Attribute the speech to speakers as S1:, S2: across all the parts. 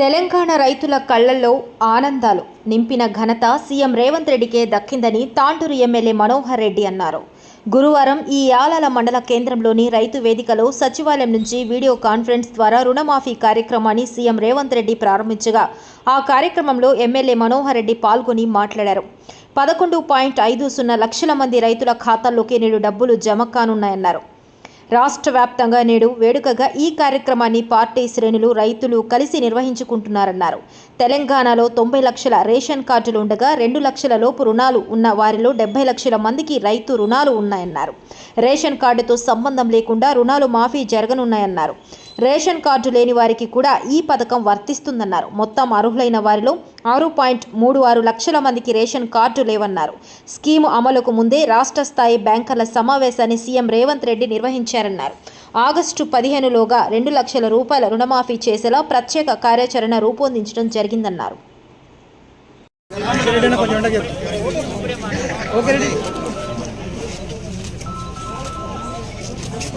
S1: తెలంగాణ రైతుల కళ్ళల్లో ఆనందాలు. నింపిన ఘనత సీఎం రేవంత్ రెడ్డికే దక్కిందని తాండూరు ఎమ్మెల్యే మనోహర్ రెడ్డి అన్నారు. గురువారం ఈ యాలాల మండల కేంద్రంలోని రైతు వేదికలో సచివాలయం నుంచి వీడియో కాన్ఫరెన్స్ ద్వారా రుణమాఫీ కార్యక్రమాన్ని సీఎం రేవంత్ రెడ్డి ప్రారంభించగా ఆ కార్యక్రమంలో ఎమ్మెల్యే మనోహర్ రెడ్డి పాల్గొని మాట్లాడారు. పదకొండు పాయింట్ ఐదు సున్నా లక్షల మంది రైతుల ఖాతాల్లోకి నేడు డబ్బులు జమ కానున్నాయన్నారు. రాష్ట్ర వ్యాప్తంగా నేడు వేడుకగా ఈ కార్యక్రమాన్ని పార్టీ శ్రేణులు రైతులు కలిసి నిర్వహించుకుంటున్నారన్నారు. తెలంగాణలో తొంభై లక్షల రేషన్ కార్డులు ఉండగా రెండు లక్షల లోపు రుణాలు ఉన్న వారిలో డెబ్బై లక్షల మందికి రైతు రుణాలు ఉన్నాయన్నారు. రేషన్ కార్డుతో సంబంధం లేకుండా రుణాలు మాఫీ జరగనున్నాయన్నారు. రేషన్ కార్డు లేని వారికి కూడా ఈ పథకం వర్తిస్తుందన్నారు. మొత్తం అర్హులైన వారిలో ఆరు పాయింట్ మూడు ఆరు లక్షల మందికి రేషన్ కార్డు లేవన్నారు. స్కీము అమలుకు ముందే రాష్ట్ర స్థాయి బ్యాంకర్ల సమావేశాన్ని సీఎం రేవంత్ రెడ్డి నిర్వహించారన్నారు. ఆగస్టు పదిహేనులోగా రెండు లక్షల రూపాయల రుణమాఫీ చేసేలా ప్రత్యేక కార్యాచరణ రూపొందించడం జరిగిందన్నారు.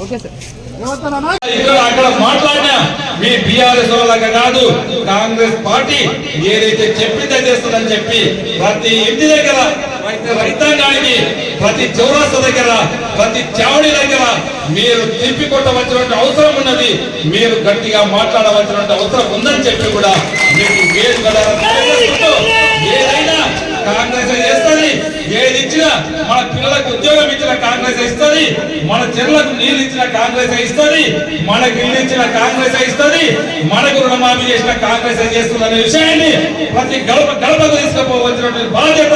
S2: Okay sir.
S3: అక్కడ మాట్లాడినా మీ బీఆర్ఎస్ వాళ్ళగా కాదు కాంగ్రెస్ పార్టీ ఏదైతే చెప్పిందే చేస్తుందని చెప్పి ప్రతి ఇంటి దగ్గర ప్రతి రైతాంగానికి ప్రతి చౌరాస్త దగ్గర ప్రతి చావడి దగ్గర మీరు తిప్పి కొట్టవలసినటువంటి అవసరం ఉన్నది మీరు గట్టిగా మాట్లాడవలసినటువంటి అవసరం ఉందని చెప్పి కూడా మీకు ఏదైనా కాంగ్రెస్ చేస్తుంది ఏది మన పిల్లలకు ఉద్యోగం ఇచ్చిన కాంగ్రెస్ ఇస్తుంది మన చెర్లకు నీళ్ళు ఇచ్చిన కాంగ్రెస్ ఇస్తుంది మనకి ఇల్లు ఇచ్చిన కాంగ్రెస్ ఇస్తుంది మనకు రుణమాఫీ చేసిన కాంగ్రెస్ చేస్తుందనే విషయాన్ని ప్రతి గడప గడపకు తీసుకుపోవలసినటువంటి బాధ్యత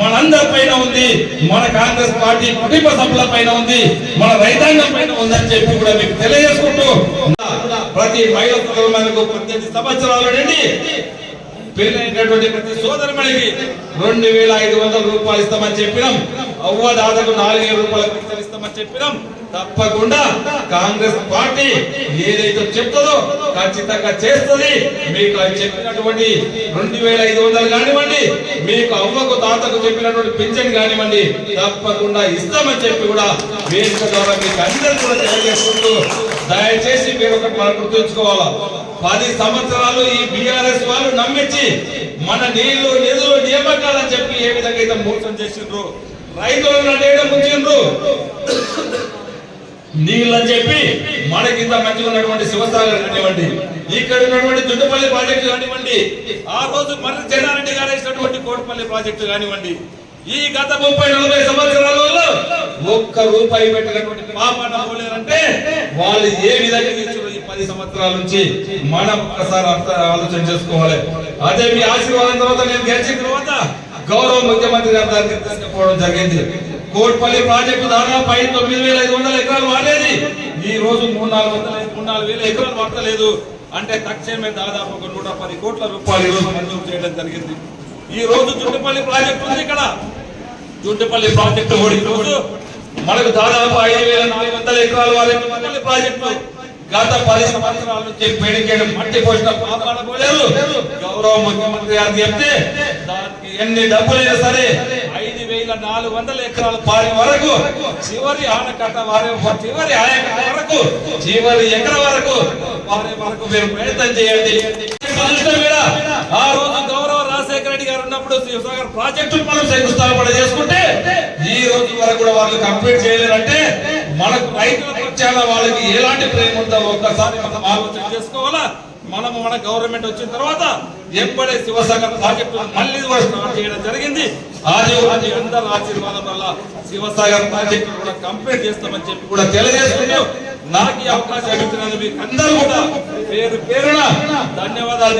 S3: మనందరి పైన ఉంది మన కాంగ్రెస్ పార్టీ కుటుంబ సభ్యుల పైన ఉంది మన రైతాంగం పైన ఉందని చెప్పి కూడా మీకు తెలియజేసుకుంటూ ప్రతి మహిళ మనకు పద్దెనిమిది సంవత్సరాల నుండి పెళ్ళైనటువంటి ప్రతి సోదరుమణికి రెండు వేల ఐదు వందల రూపాయలు ఇస్తామని చెప్పినాం. అవ్వ దాదాపు నాలుగు వేల రూపాయల ఇస్తామని చెప్పినాం. తప్పకుండా కాంగ్రెస్ పార్టీ ఏదైతే చెప్తుందో ఖచ్చితంగా చేస్తుంది. మీకు అది చెప్పినటువంటి రెండు వేల ఐదు వందలు కానివ్వండి మీకు అవ్వకు తాతకు చెప్పినటువంటి పింఛన్ కానివ్వండి తప్పకుండా ఇస్తామని చెప్పి కూడా వేదిక ద్వారా మీకు అందరూ కూడా తెలియజేసుకుంటూ దయచేసి మీరు ఒకటి మనం గుర్తుంచుకోవాలా. పది సంవత్సరాలు ఈ బిఆర్ఎస్ వాళ్ళు నమ్మించి మన నీళ్ళు నిధులు నియమకాలని చెప్పి ఏ విధంగా అయితే మోసం చేసిండ్రు రైతులను అడేయడం ముంచిండ్రు నీళ్ళు అని చెప్పి మనకింత మంచిగా ఉన్నటువంటి శివసాగర్ కానివ్వండి ఇక్కడ ఉన్నటువంటి దుడ్డపల్లి ప్రాజెక్టు కానివ్వండి ఆ రోజు మర్రి జనారెడ్డి గారు వేసినటువంటి కోటపల్లి ప్రాజెక్టు కానివ్వండి ఈ గత ముప్పై నలభై సంవత్సరాలలో ఒక్క రూపాయి పెట్టినటువంటి పాపన పోలేరంటే వాళ్ళు ఏ విధంగా ఇచ్చారు ఈ పది సంవత్సరాల నుంచి? మనం ఒకసారి ఆలోచన చేసుకోవాలి. అదే మీ ఆశీర్వాదం తర్వాత నేను గెలిచిన తర్వాత గౌరవ ముఖ్యమంత్రి గారి దగ్గర తీసుకుపోవడం జరిగింది. కోట్పల్లి ప్రాజెక్టు దాదాపు ఐదు తొమ్మిది వేల ఐదు వందల ఎకరాలు వాడేది. ఈ రోజు మూడు నాలుగు వందల మూడు నాలుగు వేల ఎకరాలు వాడలేదు అంటే తక్షణమే దాదాపు ఒక నూట పది కోట్ల రూపాయలు ఈ రోజు మంజూరు చేయడం జరిగింది. ఈ రోజు చుట్టుపల్లి ప్రాజెక్టు ఉంది ఇక్కడ. చుట్టుపల్లి ప్రాజెక్టు కూడా మనకు దాదాపు ఐదు వేల నాలుగు వందల ఎకరాలు వాడే చుట్టుపల్లి ప్రాజెక్టు. గత పది సంవత్సరాల నుంచి పేడికేయడం మట్టి పోసిన పాపాల గౌరవ ముఖ్యమంత్రి గారు చెప్తే దానికి ఎన్ని డబ్బులైనా సరే ఐదు వేల నాలుగు వందల ఎకరాలు పారే వరకు చివరి ఆనకట్ట వారి చివరి ఆయకట్ట వరకు చివరి ఎకర వరకు వారి వరకు మీరు ప్రయత్నం చేయండి. ఆ రోజు గౌరవ ఉన్నప్పుడు శివసాగర్ ప్రాజెక్టు మనం శంకుస్థాపన చేసుకుంటే ఈ రోజు వరకు కూడా వాళ్ళు కంప్లీట్ చేయలేరంటే మనకు రైతుల పక్షాన వాళ్ళకి ఎలాంటి ప్రేమ ఉందో ఒక్కసారి మనం ఆలోచన చేసుకోవాలా? మనము మన గవర్నమెంట్ వచ్చిన తర్వాత ఎప్పుడే శివసాగర్ ప్రాజెక్టు మళ్ళీ స్టార్ట్ చేయడం జరిగింది. అది అది అందరి ఆశీర్వాదం వల్ల శివసాగర్ ప్రాజెక్టు కూడా కంప్లీట్ చేస్తామని చెప్పి కూడా తెలియజేసుకుంటూ నాకు ఈ అవకాశం ఇచ్చినందుకు మీకు అందరూ కూడా పేరు పేరున ధన్యవాదాలు